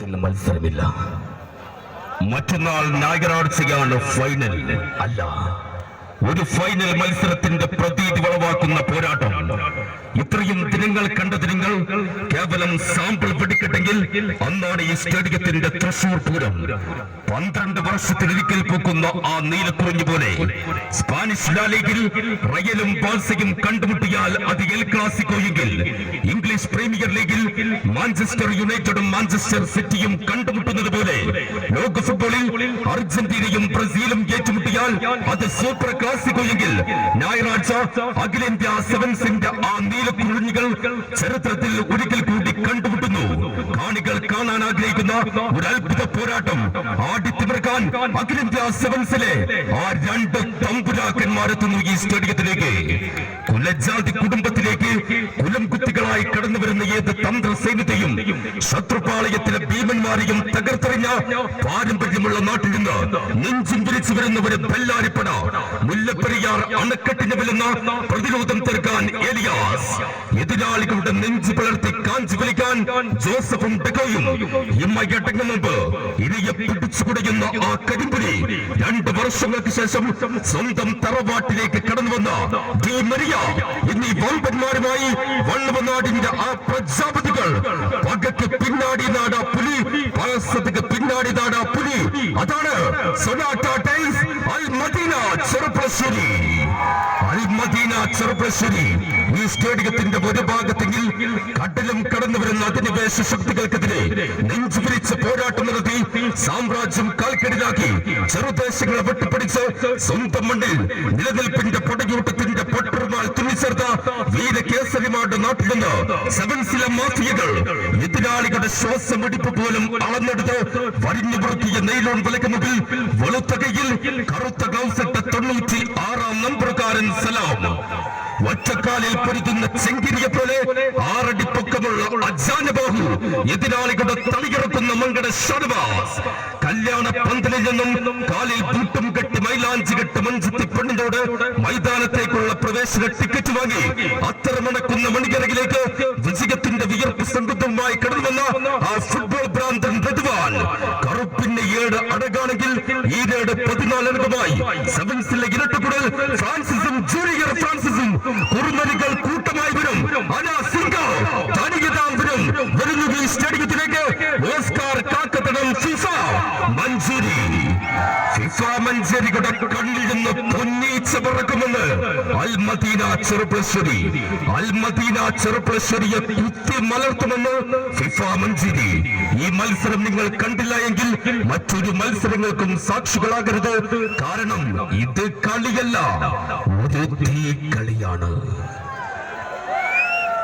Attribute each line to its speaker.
Speaker 1: മത്സരമില്ല. മറ്റന്നാൾ നായകരാഴ്ചയാണ് ഫൈനൽ അല്ല. ഒരു ഫൈനൽ മത്സരത്തിന്റെ പ്രതീതി വളവാക്കുന്ന പോരാട്ടം. ഇത്രയും ദിനങ്ങൾ കണ്ട ദിനങ്ങൾ കേവലം സാമ്പിൾ പിടിക്കട്ടെങ്കിൽ അന്നാണ് ഈ സ്റ്റേഡിയത്തിന്റെ തൃശൂർ പൂരം. പന്ത്രണ്ട് വർഷത്തിലൊരിക്കൽ പൂക്കുന്ന ആ നീലക്കുറിഞ്ഞു പോലെ സ്പാനിഷ് ലാലീഗിൽ റയലും ബാഴ്സയും കണ്ടുമുട്ടിയാൽ അത് എൽ ക്ലാസിക്കോ എങ്കിൽ ഇംഗ്ലീഷ് പ്രീമിയർ ലീഗിൽ മാഞ്ചസ്റ്റർ യുണൈറ്റഡും മാഞ്ചസ്റ്റർ സിറ്റിയും കണ്ടുമുട്ടുന്നത് പോലെ ലോക ഫുട്ബോളിൽ അർജന്റീനയും ബ്രസീലും ഏറ്റുമുട്ടിയാൽ അത് സൂപ്പർ ക്ലാസിക്കോ എങ്കിൽ ഞായറാഴ്ച അഖിലേന്ത്യാ സെവൻസിന്റെ ആ നീലക്കുറിഞ്ഞുകൾ ചരിത്രത്തിൽ ഒരിക്കൽ കൂടി കണ്ടുമുട്ടുന്നു. കാണികൾ കാണാൻ ആഗ്രഹിക്കുന്ന ഒരു അത്ഭുത പോരാട്ടം. ആടിത്തിമിർക്കാൻ അഖിലേന്ത്യാ സെവൻസിലെ ആ രണ്ട് തമ്പുരാക്കന്മാരെത്തുന്നു ഈ സ്റ്റേഡിയത്തിലേക്ക്. കുലജാതി കുടുംബത്തിലേക്ക് കുലം കുത്തികളായി കടന്നു വരുന്ന ഏത് തന്ത്ര സൈന്യത്തെയും ശത്രുപാളയത്തിലെ ഭീമന്മാരെയും തകർത്തെറിഞ്ഞ പാരമ്പര്യമുള്ള നാട്ടിൽ നിന്ന് നെഞ്ചും വിരിച്ചു വരുന്നവര് ബെല്ലാരിപ്പട. മുല്ലപ്പെരിയാർ അണക്കെട്ടിന് വിലുന്ന പ്രതിരോധം തീർക്കാൻ എലിയാസ് എതിരാളികളുടെ നെഞ്ചു പിളർത്തി കാഞ്ചു വിളിക്കാൻ ജോസഫും ഡെക്കോയും ഇമ്മയടങ്ങും മുമ്പ് ഇരയെ പിടിച്ചു കുടയുന്ന ആ കരിമ്പുലി രണ്ട് വർഷങ്ങൾക്ക് ശേഷം സ്വന്തം തറവാട്ടിലേക്ക് കടന്നു വന്ന ഡി മരിയ. എന്നീ വമ്പന്മാരുമായി വള്ളവനാടിന്റെ ആ പ്രജാപതികൾ പകയ്ക്ക് പിന്നാടി നാടാ പുലി പാസതിക്ക് പിന്നാടി നാടാ പുലി. അതാണ് സൊനാട്ട ടൈൽസ് അൽ മദീന ചെറുപ്പശ്ശേരി. അൽ മദീന ചെറുപ്പശ്ശേരി. ഈ സ്റ്റേഡിയത്തിന്റെ ഒരു ഭാഗത്തെങ്കിൽ കടലും കടന്നു വരുന്ന അധിനിവേശ ശക്തികൾക്കെതിരെ നെഞ്ചു പിരിച്ച് പോരാട്ടം നടത്തി സാമ്രാജ്യം കാൽക്കടിലാക്കി ചെറുദേശങ്ങളെ വെട്ടിപ്പിടിച്ച് സ്വന്തം മണ്ണിൽ നിലനിൽപ്പിന്റെ പൊട്ടുറുമാൽ തുന്നിച്ചേർത്ത വീരകേസരിമാരുടെ നാട്ടിൽ നിന്ന് സെവൻസിലെ മാഫിയകൾ. എതിരാളികളുടെ ശ്വാസമെടുപ്പ് പോലും അളന്നെടുത്ത് വരിഞ്ഞു പുറത്തിയ നെയ്ലോൺ വിലക്ക് മുമ്പിൽ വെളുത്ത കയ്യിൽ കറുത്ത ഗ്ലൗസ് ഇട്ട തൊണ്ണൂറ്റി ആറാം നമ്പറുകാരൻ സലാം. ഒറ്റക്കാലിൽ പൊരുതുന്ന ചെങ്കിരിയെ പോലെ ആറടി പൊക്കമുള്ള അജാനബാഹു എതിരാളികളുടെ തളിയിറക്കുന്ന മങ്കട ശർവ കല്യാണ പന്തലിൽ നിന്നും കാലിൽ കൂട്ടും കെട്ടി മൈലാഞ്ചി കെട്ട് മഞ്ചത്തി പെണ്ണിനോട് മൈതാനത്തേക്കുള്ള പ്രവേശന ടിക്കറ്റ് വാങ്ങി അത്തരമണക്കുന്ന മണികരകിലേക്ക് വിജയത്തിന്റെ വിയർപ്പ് സംഗുദ്ധമായി കടന്നുവന്ന ആ ഫുട്ബോൾ ഭ്രാന്തൻ പ്രതിവാൻ കറുപ്പിന്റെ ഏഴ് അടകാണെങ്കിൽ ഈരേട് പതിനാല് പതിനാലംഗമായി സെവൻസിലെ ഇരട്ടക്കുടൽ ഫ്രാൻസിസും ജൂനിയർ ഫ്രാൻസിസും കുറുനരികൾ മഞ്ചേരി ഫിഫ മഞ്ചേരിയുടെ കണ്ണിൽ നിന്ന് പൊന്നീച്ച പറക്കുമെന്ന് അൽമദീന ചെറുപ്പശ്ശേരി അൽമദീന ചെറുപ്പശ്ശേരിയെ കുത്തി മലർത്തുമെന്ന് ഫിഫ മഞ്ചേരി ഈ മത്സരം നിങ്ങൾ കണ്ടില്ല എങ്കിൽ മറ്റൊരു മത്സരങ്ങൾക്കും സാക്ഷികളാകരുത്. കാരണം ഇത് കളിയല്ല ഒരു തീ കളിയാണ്.